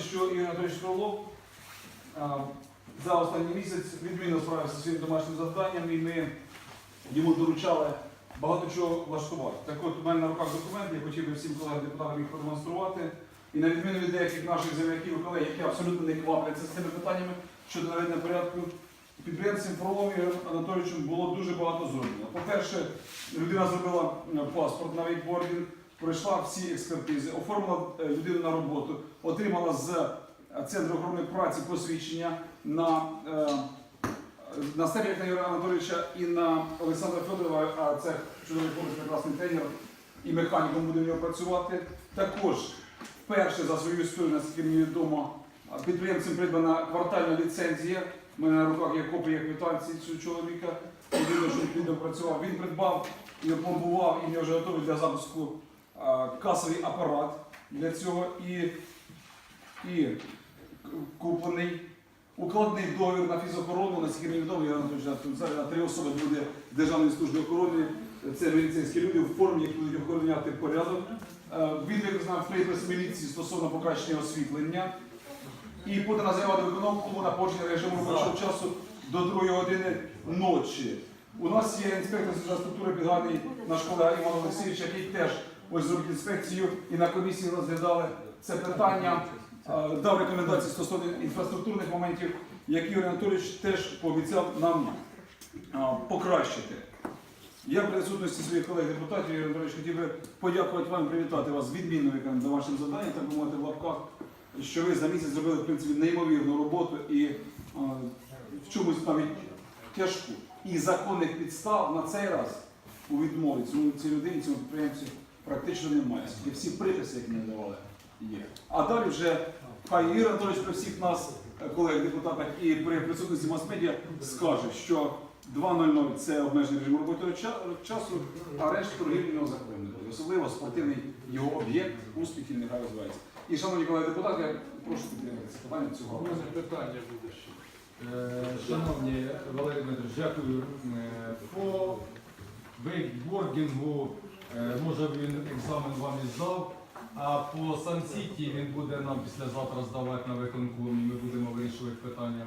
що Ігор Анатолійович Кролов а, за останній місяць відмінно справився зі своїм домашнім завданням і ми йому доручали багато чого влаштувати. Так от у мене на руках документ, я хотів би всім колегам депутатам їх продемонструвати. І на відміну від деяких наших земляків і колег, які абсолютно не квапляться з цими питаннями щодо наведення порядку, підприємцем Фролом Ігорем Анатолійовичем було дуже багато зроблено. По-перше, людина зробила паспорт на вейкбордінг, пройшла всі експертизи, оформила е, людину на роботу, отримала з е, Центру охорони праці посвідчення на, е, на Стеріка Ігоря Анатолійовича і на Олександра Федорова, а це хлопець, прекрасний тренер, і механіком буде в нього працювати. Також вперше за свою історію, наскільки мені відомо, підприємцем придбана квартальна ліцензія. У мене на руках є копія квитанції цього чоловіка. Що він працював. Він придбав і опломбував, і в нього вже готовий для запуску касовий апарат для цього. І, і куплений укладний договір на фізохорону, наскільки мені відомо, я Анатолійович, на- на три особи буде Державної служби охорони. Це міліцейські люди в формі, які будуть охороняти порядок. Е, Він виконав припис міліції стосовно покращення освітлення. І подана заява до виконавку на порушення режиму робочого часу до 2 години ночі. У нас є інспектор з інфраструктури підганий наш колега Іван Олексійович, який теж ось зробив інспекцію і на комісії розглядали це питання, дав рекомендації стосовно інфраструктурних моментів, які Юрій Анатолійович теж пообіцяв нам покращити. Я в присутності своїх колег депутатів, Юрій Анатолійович, хотів би подякувати вам, привітати вас з відмінним виконанням домашнім завданням, так би мовити, в лапках, що ви за місяць зробили в принципі неймовірну роботу і в чомусь навіть тяжку. І законних підстав на цей раз у відмові цьому цій людині, цьому підприємцю практично немає. Оскільки всі приписи, які ми давали, є. А далі вже хай Ігор Анатолійович при всіх нас, е, колег депутатах, і при присутності мас-медіа скаже, що 2.00 це обмежений режим ча- часу, а торгівлі не узаконено. Особливо спортивний його об'єкт, успіхів нехай розвивається. І, шановні колеги депутати, прошу підтримати питання цього. У мене питання буде ще. Е, Шановні Валерій Дмитрович, дякую. Е, По вейкбордінгу, е, може він екзамен вам і здав, а по Сан-Сіті він буде нам післязавтра здавати на виконку, і ми будемо вирішувати питання.